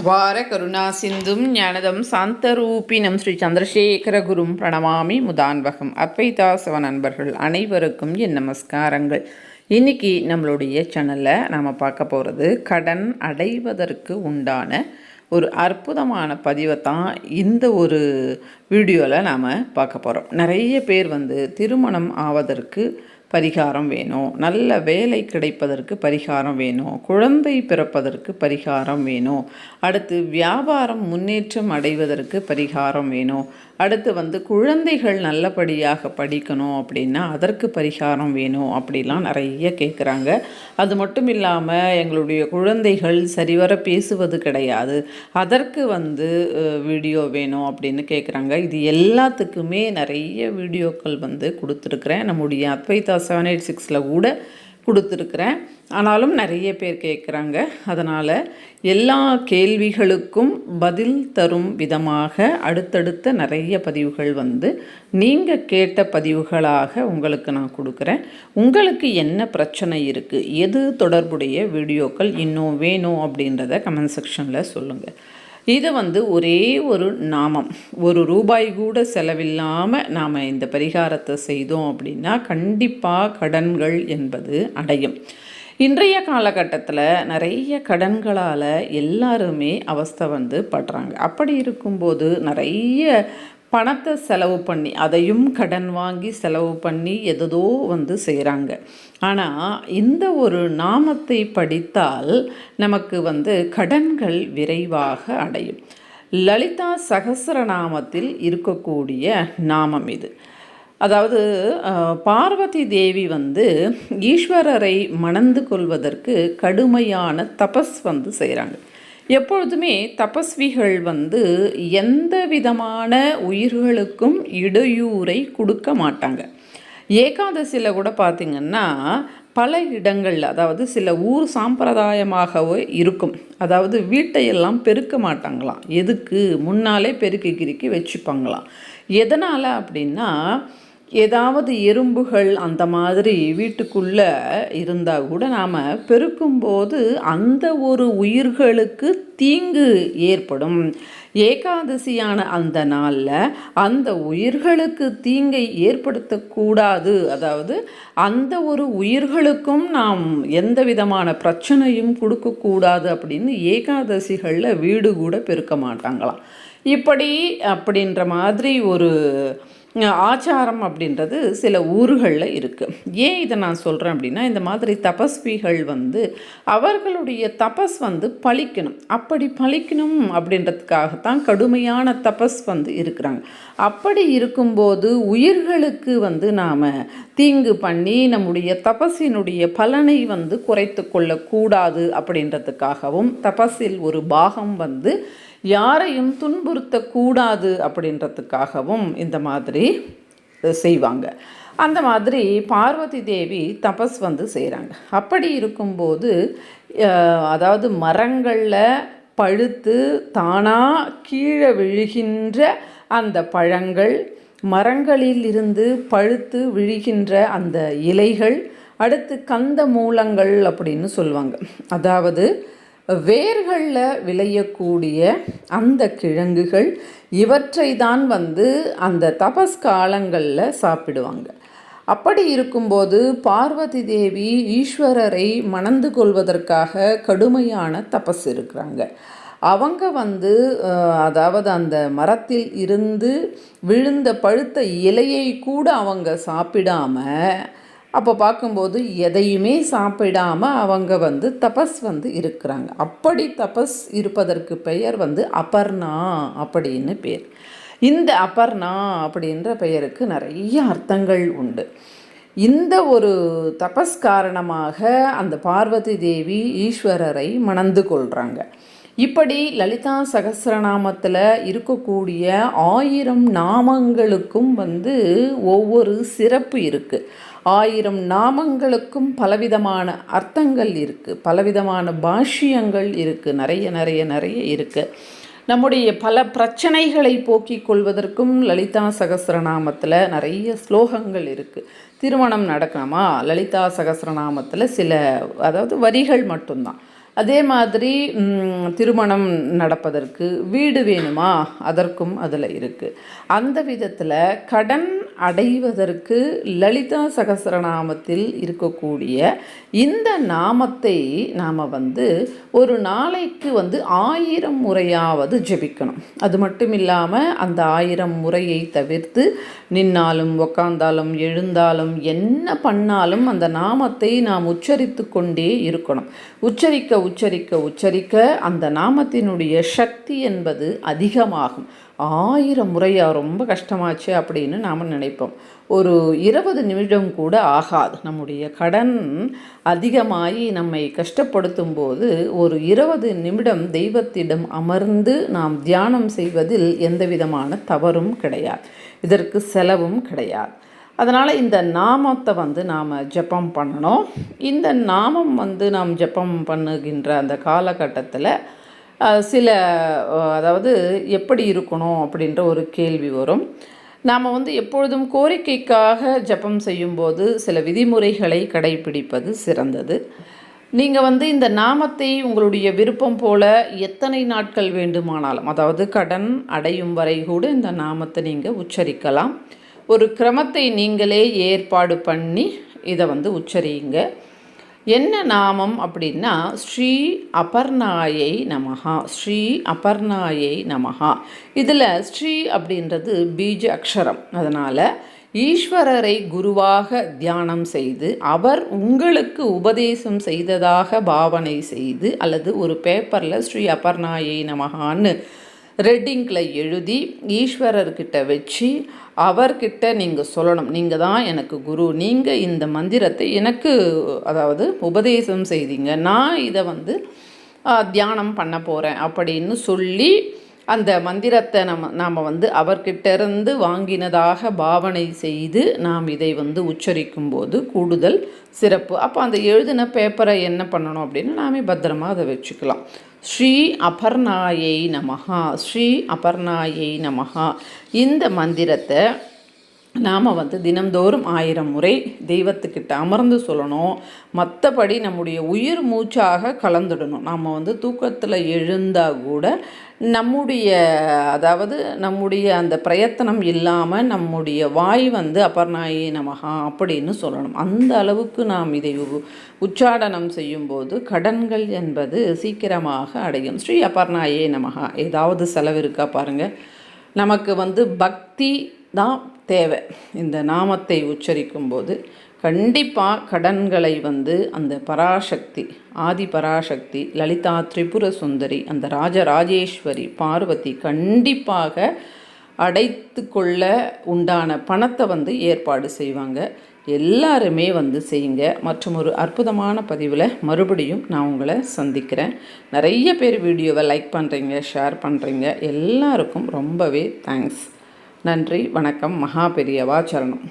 அபார கருணா சிந்தும் ஞானதம் சாந்தரூபினம் ஸ்ரீ சந்திரசேகர குரும் பிரணமாமி முதான்பகம் அத்வைதாசவ நண்பர்கள் அனைவருக்கும் என் நமஸ்காரங்கள். இன்னைக்கு நம்மளுடைய சேனலில் நாம் பார்க்க போகிறது கடன் அடைவதற்கு உண்டான ஒரு அற்புதமான பதிவை தான் இந்த ஒரு வீடியோவில் நாம் பார்க்க போகிறோம் நிறைய பேர் வந்து திருமணம் ஆவதற்கு பரிகாரம் வேணும். நல்ல வேலை கிடைப்பதற்கு பரிகாரம் வேணும். குழந்தை பிறப்பதற்கு பரிகாரம் வேணும். அடுத்து வியாபாரம் முன்னேற்றம் அடைவதற்கு பரிகாரம் வேணும். அடுத்து வந்து குழந்தைகள் நல்லபடியாக படிக்கணும் அப்படின்னா அதற்கு பரிகாரம் வேணும் அப்படிலாம் நிறைய கேட்குறாங்க அது மட்டும் இல்லாமல் எங்களுடைய குழந்தைகள் சரிவர பேசுவது கிடையாது. அதற்கு வந்து வீடியோ வேணும் அப்படின்னு கேட்குறாங்க இது எல்லாத்துக்குமே நிறைய வீடியோக்கள் வந்து கொடுத்துருக்குறேன். நம்முடைய அத்வைதா செவன் எயிட் சிக்ஸில் கூட கொடுத்துருக்குறேன். ஆனாலும் நிறைய பேர் கேட்குறாங்க. அதனால் எல்லா கேள்விகளுக்கும் பதில் தரும் விதமாக அடுத்தடுத்த நிறைய பதிவுகள் வந்து நீங்கள் கேட்ட பதிவுகளாக உங்களுக்கு நான் கொடுக்குறேன். உங்களுக்கு என்ன பிரச்சனை இருக்குது எது தொடர்புடைய வீடியோக்கள்? இன்னும் வேணும் அப்படின்றத கமெண்ட் செக்ஷனில் சொல்லுங்கள் இது வந்து ஒரே ஒரு நாமம். ஒரு ரூபாய் கூட செலவில்லாமல் நாம் இந்த பரிகாரத்தை செய்தோம் அப்படின்னா கண்டிப்பாக கடன்கள் என்பது அடையும். இன்றைய காலகட்டத்தில் நிறைய கடன்களால் எல்லாருமே அவஸ்தை வந்து படுறாங்க. அப்படி இருக்கும்போது நிறைய பணத்தை செலவு பண்ணி அதையும் கடன் வாங்கி செலவு பண்ணி எதோ வந்து செய்கிறாங்க ஆனால் இந்த ஒரு நாமத்தை படித்தால் நமக்கு வந்து கடன்கள் விரைவாக அடையும். லலிதா சகசரநாமத்தில் இருக்கக்கூடிய நாமம் இது. அதாவது பார்வதி தேவி வந்து ஈஸ்வரரை மணந்து கொள்வதற்கு கடுமையான தபஸ் வந்து செய்கிறாங்க எப்பொழுதுமே தபஸ்விகள் வந்து எந்த விதமான உயிர்களுக்கும் இடையூறை கொடுக்க மாட்டாங்க. ஏகாதசியில் கூட பார்த்திங்கன்னா பல இடங்களில் அதாவது சில ஊர் சாம்பிரதாயமாகவே இருக்கும். அதாவது வீட்டையெல்லாம் பெருக்க மாட்டாங்களாம். எதுக்கு? முன்னாலே பெருக்கி கிறுக்கி வச்சுப்பாங்களாம். எதனால் அப்படின்னா ஏதாவது எறும்புகள் அந்த மாதிரி வீட்டுக்குள்ளே இருந்தால் கூட நாம் பெருக்கும்போது அந்த ஒரு உயிர்களுக்கு தீங்கு ஏற்படும். ஏகாதசியான அந்த நாளில் அந்த உயிர்களுக்கு தீங்கை ஏற்படுத்தக்கூடாது அதாவது அந்த ஒரு உயிர்களுக்கும் நாம் எந்த விதமான பிரச்சனையும் கொடுக்கக்கூடாது அப்படின்னு ஏகாதசிகளில் வீடு கூட பெருக்க மாட்டாங்களாம். இப்படி அப்படின்ற மாதிரி ஒரு ஆச்சாரம் அப்படின்றது சில ஊர்களில் இருக்குது ஏன் இதை நான் சொல்கிறேன் அப்படின்னா இந்த மாதிரி தபஸ்விகள் வந்து அவர்களுடைய தபஸ் வந்து பழிக்கணும். அப்படி பழிக்கணும் அப்படின்றதுக்காகத்தான் கடுமையான தபஸ் வந்து இருக்கிறாங்க. அப்படி இருக்கும்போது உயிர்களுக்கு வந்து நாம் தீங்கு பண்ணி நம்முடைய தபஸினுடைய பலனை வந்து குறைத்து கொள்ளக்கூடாது அப்படின்றதுக்காகவும் தபஸில் ஒரு பாகம் வந்து யாரையும் துன்புறுத்தக்கூடாது அப்படின்றதுக்காகவும் இந்த மாதிரி செய்வாங்க. அந்த மாதிரி பார்வதி தேவி தபஸ் வந்து செய்கிறாங்க அப்படி இருக்கும்போது அதாவது மரங்களில் பழுத்து தானாக கீழே விழுகின்ற அந்த பழங்கள் மரங்களில் இருந்து பழுத்து விழுகின்ற அந்த இலைகள் அடுத்து கந்த மூலங்கள் அப்படின்னு சொல்லுவாங்க. அதாவது வேர்களில் விளையக்கூடிய அந்த கிழங்குகள் இவற்றை தான் வந்து அந்த தபஸ் காலங்களில் சாப்பிடுவாங்க. அப்படி இருக்கும்போது பார்வதி தேவி ஈஸ்வரரை மணந்து கொள்வதற்காக கடுமையான தபஸ் இருக்கிறாங்க. அவங்க வந்து அதாவது அந்த மரத்தில் இருந்து விழுந்த பழுத்த இலையை கூட அவங்க சாப்பிடாம அப்போ பார்க்கும்போது எதையுமே சாப்பிடாம அவங்க வந்து தபஸ் வந்து இருக்கிறாங்க. அப்படி தபஸ் இருப்பதற்கு பெயர் வந்து அபர்ணா அப்படின்னு பேர். இந்த அபர்ணா அப்படின்ற பெயருக்கு நிறைய அர்த்தங்கள் உண்டு. இந்த ஒரு தபஸ் காரணமாக அந்த பார்வதி தேவி ஈஸ்வரரை மணந்து கொள்கிறாங்க இப்படி லலிதா சகசிரநாமத்தில் இருக்கக்கூடிய ஆயிரம் நாமங்களுக்கும் வந்து ஒவ்வொரு சிறப்பு இருக்குது ஆயிரம் நாமங்களுக்கும் பலவிதமான அர்த்தங்கள் இருக்குது பலவிதமான பாஷ்யங்கள் இருக்குது நிறைய நிறைய நிறைய இருக்குது நம்முடைய பல பிரச்சனைகளை போக்கிக் கொள்வதற்கும் லலிதா சகஸ்ரநாமத்தில் நிறைய ஸ்லோகங்கள் இருக்குது திருமணம் நடக்கணுமா? லலிதா சகஸ்ரநாமத்தில் சில அதாவது வரிகள் மட்டும்தான். அதே மாதிரி திருமணம் நடப்பதற்கு வீடு வேணுமா? அதற்கும் அதில் இருக்குது அந்த விதத்தில் கடன் அடைவதற்கு லலிதா சகசரநாமத்தில் இருக்கக்கூடிய இந்த நாமத்தை நாம் வந்து ஒரு நாளைக்கு வந்து ஆயிரம் முறையாவது ஜெபிக்கணும். அது மட்டும் இல்லாமல் அந்த ஆயிரம் முறையை தவிர்த்து நின்னாலும் உக்காந்தாலும் எழுந்தாலும் என்ன பண்ணாலும் அந்த நாமத்தை நாம் உச்சரித்து கொண்டே இருக்கணும். உச்சரிக்க உச்சரிக்க உச்சரிக்க அந்த நாமத்தினுடைய சக்தி என்பது அதிகமாகும். ஆயிரம் முறையாக ரொம்ப கஷ்டமாச்சு அப்படின்னு நாம் நினைப்போம். ஒரு இருபது நிமிடம் கூட ஆகாது. நம்முடைய கடன் அதிகமாகி நம்மை கஷ்டப்படுத்தும் போது ஒரு இருபது நிமிடம் தெய்வத்திடம் அமர்ந்து நாம் தியானம் செய்வதில் எந்த விதமான தவறும் கிடையாது. இதற்கு செலவும் கிடையாது. அதனால் இந்த நாமத்தை வந்து நாம் ஜெபம் பண்ணணும். இந்த நாமம் வந்து நாம் ஜெபம் பண்ணுகின்ற அந்த காலகட்டத்தில் சில அதாவது எப்படி இருக்கணும் அப்படின்ற ஒரு கேள்வி வரும். நாம் வந்து எப்பொழுதும் கோரிக்கைக்காக ஜெபம் செய்யும்போது சில விதிமுறைகளை கடைபிடிப்பது சிறந்தது. நீங்கள் வந்து இந்த நாமத்தை உங்களுடைய விருப்பம் போல எத்தனை நாட்கள் வேண்டுமானாலும் அதாவது கடன் அடையும் வரை கூட இந்த நாமத்தை நீங்கள் உச்சரிக்கலாம். ஒரு கிரமத்தை நீங்களே ஏற்பாடு பண்ணி இதை வந்து உச்சரியுங்க. என்ன நாமம் அப்படின்னா ஸ்ரீ அபர்ணாயை நமகா ஸ்ரீ அபர்ணாயை நமகா இதில் ஸ்ரீ அப்படின்றது பீஜ அக்ஷரம். அதனால் ஈஸ்வரரை குருவாக தியானம் செய்து அவர் உங்களுக்கு உபதேசம் செய்ததாக பாவனை செய்து அல்லது ஒரு பேப்பரில் ஸ்ரீ அபர்ணாயை நமகான்னு ரெட்டிங்கில் எழுதி ஈஸ்வரர்கிட்ட வச்சு அவர்கிட்ட நீங்கள் சொல்லணும். நீங்கள் தான் எனக்கு குரு. நீங்கள் இந்த மந்திரத்தை எனக்கு அதாவது உபதேசம் செய்தீங்க. நான் இதை வந்து தியானம் பண்ண போகிறேன் அப்படின்னு சொல்லி அந்த மந்திரத்தை நம்ம நாம் வந்து அவர்கிட்டருந்து வாங்கினதாக பாவனை செய்து நாம் இதை வந்து உச்சரிக்கும் போது கூடுதல் சிறப்பு. அப்போ அந்த எழுதின பேப்பரை என்ன பண்ணணும் அப்படின்னு நாமே பத்திரமா அதை வச்சுக்கலாம். ஸ்ரீ அபர்ணாயை நமகா ஸ்ரீ அபர்ணாயை நமகா இந்த மந்திரத்தை நாம் வந்து தினம்தோறும் ஆயிரம் முறை தெய்வத்துக்கிட்ட அமர்ந்து சொல்லணும். மற்றபடி நம்முடைய உயிர் மூச்சாக கலந்துடணும். நாம் வந்து தூக்கத்தில் எழுந்தால் கூட நம்முடைய அதாவது நம்முடைய அந்த பிரயத்தனம் இல்லாமல் நம்முடைய வாய் வந்து அபர்ணாயி நமகா அப்படின்னு சொல்லணும். அந்த அளவுக்கு நாம் இதை உ- உச்சாடனம் செய்யும்போது கடன்கள் என்பது சீக்கிரமாக அடையும். ஸ்ரீ அபர்ணாயே நமகா ஏதாவது செலவு இருக்கா பாருங்கள் நமக்கு வந்து பக்தி தான் தேவை. இந்த நாமத்தை உச்சரிக்கும் போது கண்டிப்பாக கடன்களை வந்து அந்த பராசக்தி ஆதி பராசக்தி லலிதா திரிபுர சுந்தரி அந்த ராஜராஜேஸ்வரி பார்வதி கண்டிப்பாக அடைத்து கொள்ள உண்டான பணத்தை வந்து ஏற்பாடு செய்வாங்க. எல்லாருமே வந்து செய்யுங்க. மற்றும் ஒரு அற்புதமான பதிவில் மறுபடியும் நான் உங்களை சந்திக்கிறேன். நிறைய பேர் வீடியோவை லைக் பண்ணுறீங்க ஷேர் பண்ணுறீங்க எல்லாருக்கும் ரொம்பவே தேங்க்ஸ் நன்றி வணக்கம் மகா பெரியவா சரணம்.